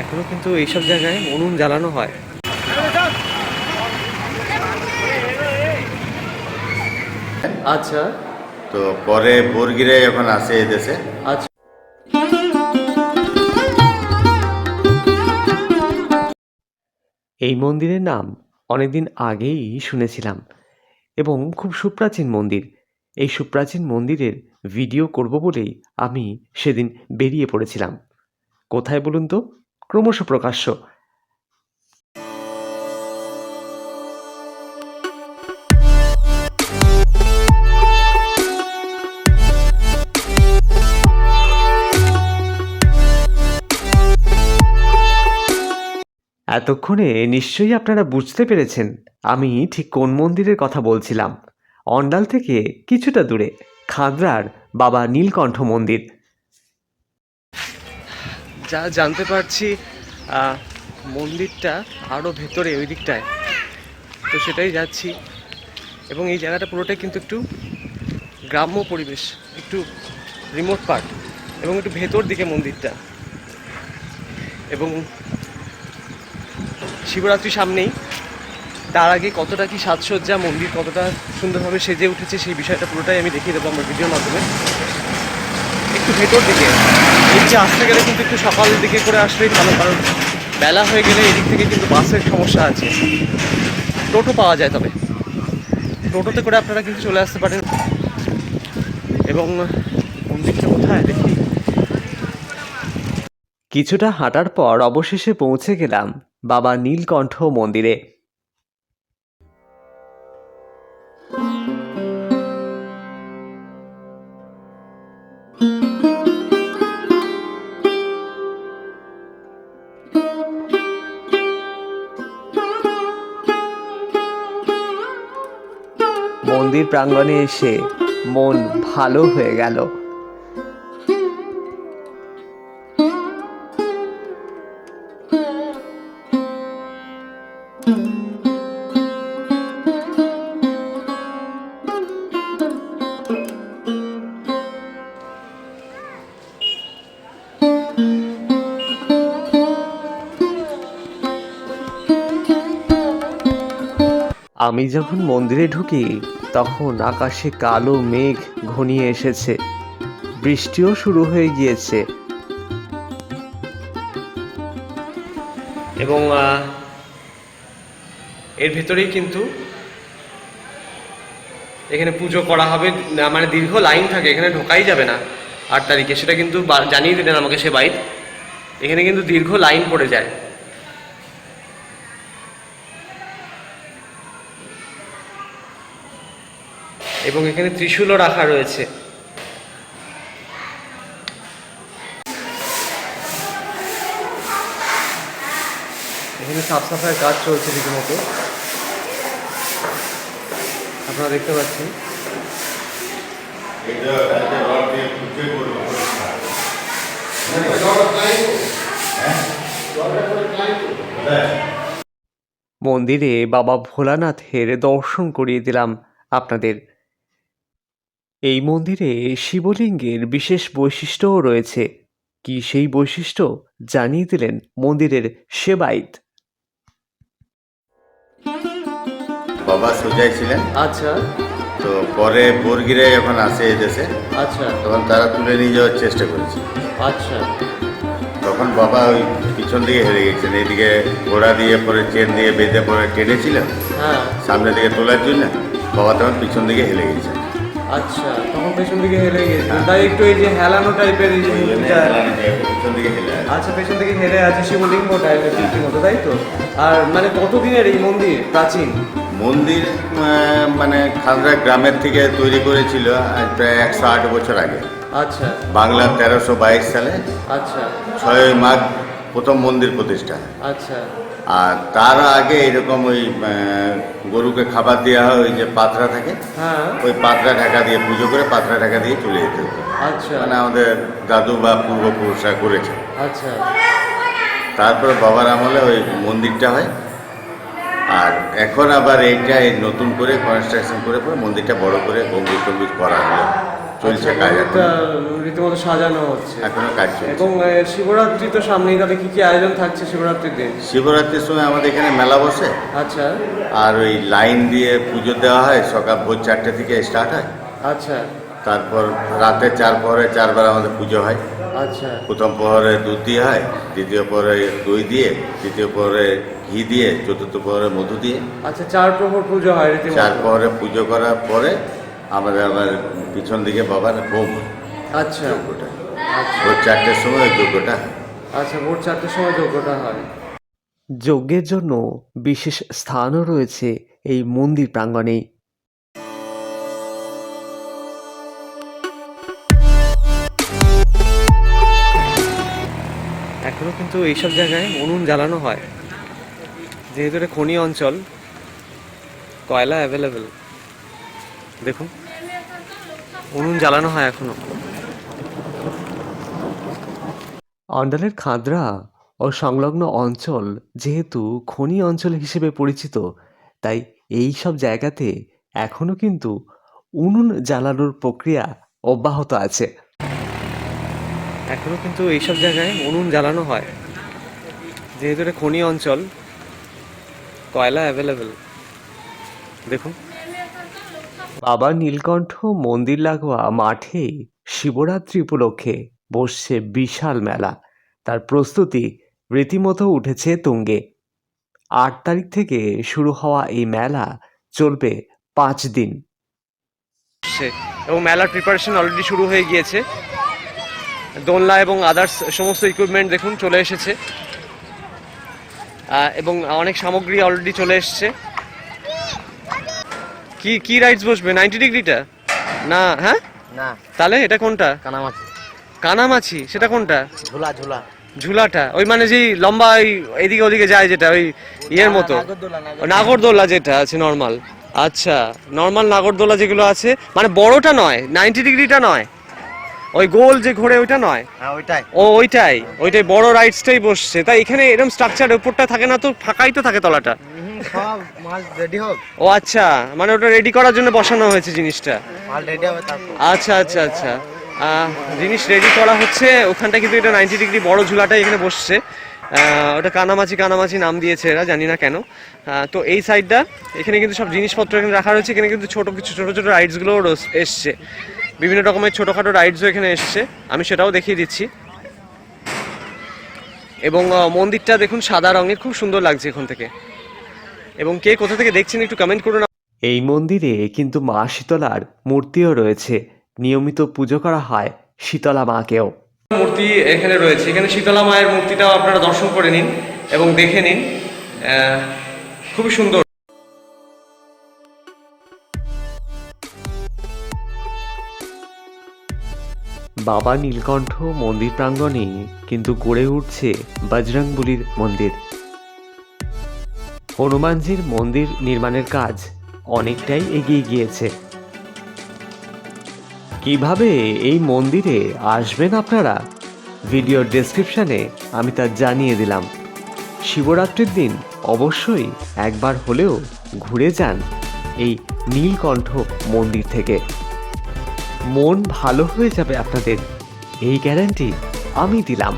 এখনও কিন্তু এইসব জায়গায় উনুন জ্বালানো হয়। আচ্ছা। তো পরে বর্গিরে যখন আসে এদেশে আচ্ছা। এই মন্দিরের নাম অনেকদিন আগেই শুনেছিলাম এবং খুব সুপ্রাচীন মন্দির। এই সুপ্রাচীন মন্দিরের ভিডিও করব বলেই আমি সেদিন বেরিয়ে পড়েছিলাম। কোথায় বলুন তো? ক্রমশ প্রকাশ্য। এতক্ষণে নিশ্চয়ই আপনারা বুঝতে পেরেছেন, আমি ঠিক কোন মন্দিরের কথা বলছিলাম। অন্ডাল থেকে কিছুটা দূরে খাদরার বাবা নীলকণ্ঠ মন্দির। যা জানতে পারছি মন্দিরটা আরও ভেতরে, ওই দিকটায়। তো সেটাই যাচ্ছি। এবং এই জায়গাটা পুরোটাই কিন্তু একটু গ্রাম্য পরিবেশ, একটু রিমোট পার্ট এবং একটু ভেতর দিকে মন্দিরটা। এবং শিবরাত্রি সামনেই, তার আগে কতটা কি সাজসজ্জা, মন্দির কতটা সুন্দরভাবে সেজে উঠেছে সেই বিষয়টা পুরোটাই আমি দেখিয়ে দেবো আমার ভিডিওর মাধ্যমে। একটু ভেতর দিকে। যে আসতে গেলে কিন্তু একটু সকাল দিকে করে আসলেই ভালো, কারণ বেলা হয়ে গেলে এদিক থেকে কিন্তু বাসের সমস্যা আছে। টোটো পাওয়া যায় তবে। টোটোতে করে আপনারা কিন্তু চলে আসতে পারেন। এবং মন্দিরটা কোথায় দেখি। কিছুটা হাঁটার পর অবশেষে পৌঁছে গেলাম বাবা নীলকণ্ঠ মন্দিরে। মন্দির প্রাঙ্গণে এসে মন ভালো হয়ে গেল। আমি যখন মন্দিরে ঢুকি তখন আকাশে কালো মেঘ ঘনিয়ে এসেছে। বৃষ্টিও শুরু হয়ে গিয়েছে। এবং এর ভেতরেই কিন্তু এখানে পুজো করা হবে। মানে দীর্ঘ লাইন থাকে, এখানে ঢোকাই যাবে না আট তারিখে। সেটা কিন্তু জানিয়ে দিলেন আমাকে সে বাইক এখানে কিন্তু দীর্ঘ লাইন পড়ে যায়। এবং এখানে ত্রিশূলও রাখা রয়েছে। এখানে সাফ সাফাইয়ের কাজ চলছে রীতিমতো। আপনারা দেখতে পাচ্ছেন। মন্দিরে বাবা ভোলানাথের দর্শন করিয়ে দিলাম আপনাদের। এই মন্দিরে শিবলিঙ্গের বিশেষ বৈশিষ্ট্যও রয়েছে। কি সেই বৈশিষ্ট্য জানিয়ে দিলেন মন্দিরের সেবাইত বাবা সোজাই ছিলেন। আচ্ছা। তো পরে বর্গিরে যখন আসে এদেশে আচ্ছা। তখন তারা তুলে নিয়ে যাওয়ার চেষ্টা করেছে। আচ্ছা। তখন বাবা ওই পিছন দিকে হেরে গেছেন। এইদিকে ঘোড়া দিয়ে পরে চেন দিয়ে বেঁধে পরে টেনেছিলেন। হ্যাঁ। সামনে দিকে তোলার জন্য বাবা তখন পিছন দিকে হেলে গেছেন। আচ্ছা তখন পেছন দিকে হেলে গেছে। তাই একটু এই যে হেলানো টাইপের এই যে মূর্তিটা আচ্ছা পেছন দিকে হেলে আছে শিবলিঙ্গ টাইপের মূর্তির মতো তাই তো? আর মানে কতদিনের এই মন্দির প্রাচীন? মন্দির মানে খান্দরা গ্রামের থেকে তৈরি করেছিল প্রায় একশো আট বছর আগে। আচ্ছা। বাংলা তেরোশো বাইশ সালে। আচ্ছা। ছয় মাঘ প্রথম মন্দির প্রতিষ্ঠা। আচ্ছা। আর তার আগে এরকম ওই গরুকে খাবার দেওয়া হয় ওই যে পাত্রা থাকে হ্যাঁ। ওই পাত্রা ঢাকা দিয়ে পুজো করে পাত্রা ঢাকা দিয়ে চলে যেতে হতো। আচ্ছা। মানে আমাদের দাদু বা পূর্বপুরুষরা করেছে। আচ্ছা। তারপরে বাবার আমলে ওই মন্দিরটা হয়। আর এখন আবার এইটা এই নতুন করে কনস্ট্রাকশন করে পরে মন্দিরটা বড় করে গম্ভীর টম্ভীর করা হলো। চলছে আচ্ছা, কাজ রীতিমতো সাজানো হচ্ছে। এখনও কাজ চলছে। এবং শিবরাত্রি তো সামনেই তাহলে কি কি আয়োজন থাকছে শিবরাত্রির দিন? শিবরাত্রির সময় আমাদের এখানে মেলা বসে। আচ্ছা। আর ওই লাইন দিয়ে পুজো দেওয়া হয় সকাল ভোর চারটে থেকে স্টার্ট হয়। আচ্ছা। তারপর রাতে চার পরে চারবার আমাদের পুজো হয়। আচ্ছা। প্রথম প্রহরে দুধ দিয়ে হয় দ্বিতীয় প্রহরে দই দিয়ে তৃতীয় প্রহরে ঘি দিয়ে চতুর্থ প্রহরে মধু দিয়ে। আচ্ছা চার প্রহর পুজো হয় চার প্রহরে পুজো করার পরে আমাদের আবার পিছন দিকে বাবার হোম আচ্ছা। যজ্ঞটা ভোর চারটের সময় যজ্ঞটা আচ্ছা ভোর চারটের সময় যজ্ঞটা হয়। যজ্ঞের জন্য বিশেষ স্থানও রয়েছে এই মন্দির প্রাঙ্গণেই এখনও কিন্তু এইসব জায়গায় উনুন জ্বালানো হয়। যেহেতু এটা খনি অঞ্চল কয়লা অ্যাভেলেবেল দেখুন উনুন জ্বালানো হয় এখনও। অন্ডালের খাদরা ও সংলগ্ন অঞ্চল যেহেতু খনি অঞ্চল হিসেবে পরিচিত তাই এই সব জায়গাতে এখনও কিন্তু উনুন জ্বালানোর প্রক্রিয়া অব্যাহত আছে। এখনও কিন্তু এইসব জায়গায় উনুন জ্বালানো হয়। যেহেতু এটা খনি অঞ্চল কয়লা অ্যাভেলেবেল দেখুন বাবা নীলকণ্ঠ, মন্দির লাগোয়া, মাঠে শিবরাত্রি উপলক্ষে বসছে বিশাল মেলা। তার প্রস্তুতি রীতিমতো উঠেছে তুঙ্গে। আট তারিখ থেকে শুরু হওয়া এই মেলা চলবে পাঁচ দিন। এবং মেলার প্রিপারেশন অলরেডি শুরু হয়ে গিয়েছে। দোলনা এবং আদার্স সমস্ত ইকুইপমেন্ট দেখুন, চলে এসেছে। এবং অনেক সামগ্রী অলরেডি চলে এসেছে। কি কি রাইডস বসবে? নাইনটি ডিগ্রিটা? না হ্যাঁ? না। তাহলে এটা কোনটা? কানামাছি। কানামাছি সেটা কোনটা? ঝোলা ঝোলা। ঝুলাটা। ওই মানে যেই লম্বা ওই এদিকে ওদিকে যায় যেটা ওই ইয়ের মতো। নাগরদোলা যেটা আছে নর্মাল আচ্ছা নর্মাল নাগরদোলা যেগুলো আছে মানে বড়টা নয় নাইনটি ডিগ্রিটা নয়। ওই গোল যে ঘোরে ওইটা নয়। হ্যাঁ ওইটাই। ও ওইটাই। ওইটাই বড় রাইডসটাই বসছে। তাই এখানে এরকম স্ট্রাকচার উপরটা থাকে না তো ফাঁকাই তো থাকে তলাটা। সব মাল রেডি হোক। ও আচ্ছা মানে ওটা রেডি করার জন্য বসানো হয়েছে জিনিসটা? মাল রেডি হবে তারপর। আচ্ছা আচ্ছা আচ্ছা। জিনিস রেডি করা হচ্ছে ওখানটা কিন্তু এটা নাইনটি ডিগ্রি বড় ঝুলাটা এখানে বসছে। ওটা কানামাছি কানামাছি নাম দিয়েছে এরা জানি না কেন। তো এই সাইডটা এখানে কিন্তু সব জিনিসপত্র এখানে রাখা রয়েছে এখানে কিন্তু ছোট কিছু ছোট ছোট রাইডসগুলোও এসছে। বিভিন্ন রকমের ছোটোখাটো রাইডসও এখানে এসছে আমি সেটাও দেখিয়ে দিচ্ছি। এবং মন্দিরটা দেখুন সাদা রঙের খুব সুন্দর লাগছে এখান থেকে। এবং কে কোথা থেকে দেখছেন একটু কমেন্ট করুন এই মন্দিরে কিন্তু মা শীতলার মূর্তিও রয়েছে। নিয়মিত পুজো করা হয় শীতলা মাকেও। মূর্তি এখানে রয়েছে। এখানে শীতলা মায়ের মূর্তিটাও আপনারা দর্শন করে নিন এবং দেখে নিন। আহ, খুবই সুন্দর। বাবা নীলকণ্ঠ মন্দির প্রাঙ্গণে কিন্তু গড়ে উঠছে বজরংবলির মন্দির। হনুমানজির মন্দির নির্মাণের কাজ অনেকটাই এগিয়ে গিয়েছে। কীভাবে এই মন্দিরে আসবেন আপনারা? ভিডিওর ডেসক্রিপশনে আমি তা জানিয়ে দিলাম। শিবরাত্রির দিন অবশ্যই একবার হলেও ঘুরে যান এই নীলকণ্ঠ মন্দির থেকে। মন ভালো হয়ে যাবে আপনাদের, এই গ্যারান্টি আমি দিলাম।